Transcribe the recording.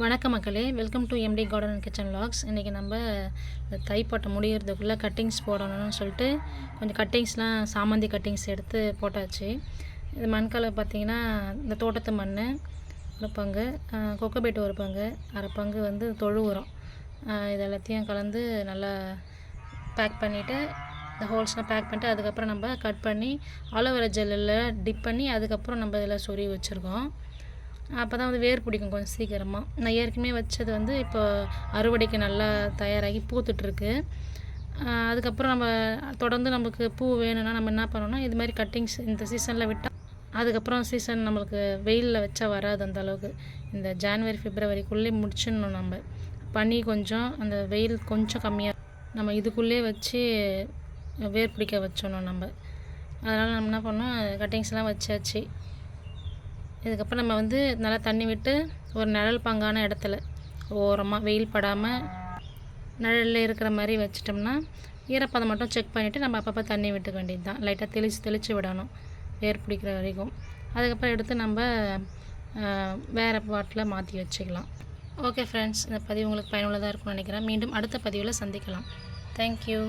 வணக்கம் மக்களே. Welcome to MT garden and kitchen logs இன்றைக்கி நம்ம இந்த முடிகிறதுக்குள்ளே முடியறதுக்குள்ளே கட்டிங்ஸ் போடணும்னு சொல்லிட்டு கொஞ்சம் கட்டிங்ஸ்லாம் சாமந்தி கட்டிங்ஸ் எடுத்து போட்டாச்சு. இது மண்கலை பார்த்திங்கன்னா இந்த தோட்டத்து மண் ஒரு பங்கு கொக்கோபேட் ஒரு பங்கு அரை பங்கு வந்து தொழு உரம். இது எல்லாத்தையும் கலந்து நல்லா பேக் பண்ணிவிட்டு இந்த ஹோல்ஸ்லாம் பேக் பண்ணிட்டு அதுக்கப்புறம் நம்ம கட் பண்ணி ஆலோவேரா ஜெல்லில் டிப் பண்ணி அதுக்கப்புறம் நம்ம இதில் சொருவி வச்சுருக்கோம். அப்போ தான் வந்து வேர் பிடிக்கும் கொஞ்சம் சீக்கிரமாக நான் ஏற்கனவே வச்சது வந்து இப்போ அறுவடைக்கு நல்லா தயாராகி பூத்துட்ருக்கு அதுக்கப்புறம் நம்ம தொடர்ந்து நமக்கு பூ வேணும்னா நம்ம என்ன பண்ணணும்னா இது மாதிரி கட்டிங்ஸ் இந்த சீசனில் விட்டால் அதுக்கப்புறம் சீசன் நம்மளுக்கு வெயிலில் வச்சா வராது அந்த அளவுக்கு. இந்த ஜான்வரி பிப்ரவரிக்குள்ளே முடிச்சிடணும் நம்ம. பனி கொஞ்சம் அந்த வெயில் கொஞ்சம் கம்மியாக நம்ம இதுக்குள்ளே வச்சு வேர் பிடிக்க வச்சிடணும் நம்ம. அதனால் நம்ம என்ன பண்ணோம் கட்டிங்ஸ்லாம் வச்சாச்சு. இதுக்கப்புறம் நம்ம வந்து நல்லா தண்ணி விட்டு ஒரு நிழல் பங்கான இடத்துல ஓரமாக வெயில் படாமல் நிழலில் இருக்கிற மாதிரி வச்சிட்டோம்னா ஈரப்பதம் மட்டும் செக் பண்ணிவிட்டு நம்ம அப்பப்போ தண்ணி விட்டுக்க வேண்டியது தான் லைட்டாக தெளித்து தெளித்து விடணும். வேர் பிடிக்கிற வரைக்கும். அதுக்கப்புறம் எடுத்து நம்ம வேறு பாட்டில் மாற்றி வச்சுக்கலாம். ஓகே ஃப்ரெண்ட்ஸ் இந்த பதிவு உங்களுக்கு பயனுள்ளதாக இருக்கும்னு நினைக்கிறேன். மீண்டும் அடுத்த பதிவில் சந்திக்கலாம். தேங்க்யூ